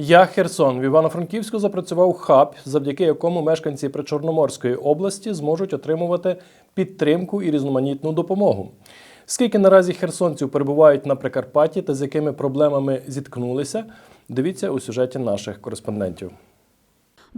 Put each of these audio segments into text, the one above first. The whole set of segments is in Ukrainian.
Я Херсон в Івано-Франківську запрацював хаб, завдяки якому мешканці Причорноморської області зможуть отримувати підтримку і різноманітну допомогу. Скільки наразі херсонців перебувають на Прикарпатті та з якими проблемами зіткнулися, дивіться у сюжеті наших кореспондентів.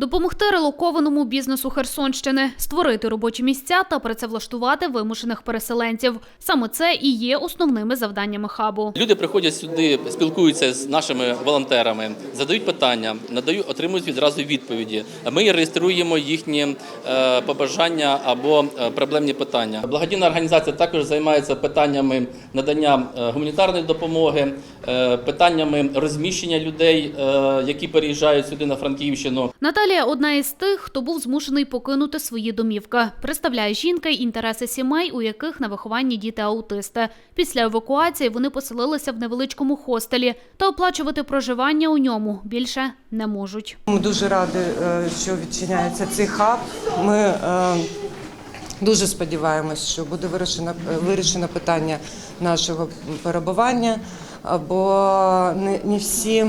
Допомогти релокованому бізнесу Херсонщини, створити робочі місця та працевлаштувати вимушених переселенців. Саме це і є основними завданнями хабу. Люди приходять сюди, спілкуються з нашими волонтерами, задають питання, надають, отримують відразу відповіді. Ми реєструємо їхні е, побажання або е, проблемні питання. Благодійна організація також займається питаннями надання е, гуманітарної допомоги, питаннями розміщення людей, які переїжджають сюди на Франківщину. Наталія одна із тих, хто був змушений покинути свої домівки. Представляє жінка інтереси сімей, у яких на вихованні діти аутисти. Після евакуації вони поселилися в невеличкому хостелі та оплачувати проживання у ньому більше не можуть. Ми дуже раді, е, що відчиняється цей хаб. Ми е, дуже сподіваємось, що буде вирішено, вирішено питання нашого перебування, бо не, не всі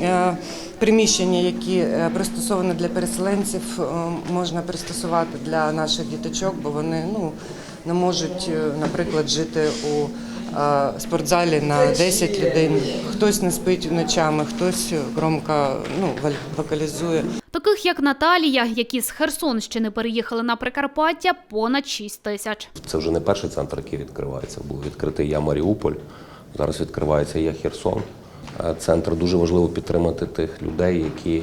е, приміщення, які е, пристосовані для переселенців, е, можна пристосувати для наших діточок, бо вони ну, не можуть, наприклад, жити у е, спортзалі на 10 людей. Хтось не спить ночами, хтось громко ну, вокалізує. Таких як Наталія, які з Херсонщини переїхали на Прикарпаття, понад 6 тисяч. Це вже не перший центр, який відкривається. Був відкритий Я Маріуполь. Зараз відкривається Я Херсон. Е, Центр дуже важливо підтримати тих людей, які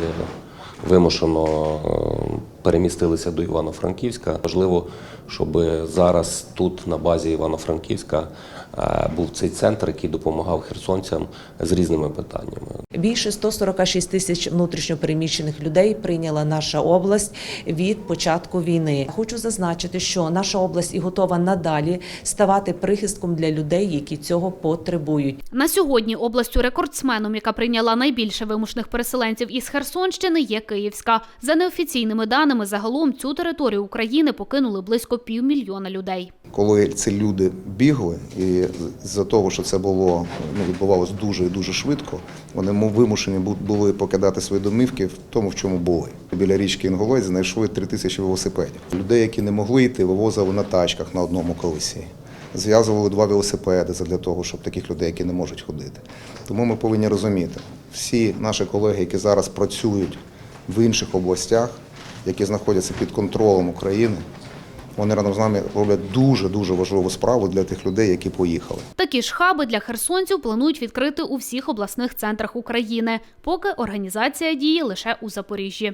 вимушено е, перемістилися до Івано-Франківська. Важливо, щоб зараз тут, на базі Івано-Франківська, е, був цей центр, який допомагав херсонцям з різними питаннями. Більше 146 тисяч внутрішньопереміщених людей прийняла наша область від початку війни. Хочу зазначити, що наша область і готова надалі ставати прихистком для людей, які цього потребують. На сьогодні областю рекордсменом, яка прийняла найбільше вимушених переселенців із Херсонщини, є Київська. За неофіційними даними, загалом цю територію України покинули близько півмільйона людей. Коли ці люди бігли, і з-за того, що це було ну, відбувалося дуже і дуже швидко, вони вимушені були покидати свої домівки в тому, в чому були. Біля річки Інголой знайшли три тисячі велосипедів. Людей, які не могли йти, вивозили на тачках на одному колесі. Зв'язували два велосипеди для того, щоб таких людей, які не можуть ходити. Тому ми повинні розуміти, всі наші колеги, які зараз працюють в інших областях, які знаходяться під контролем України, вони разом з нами роблять дуже дуже важливу справу для тих людей, які поїхали. Такі ж хаби для херсонців планують відкрити у всіх обласних центрах України, поки організація діє лише у Запоріжжі.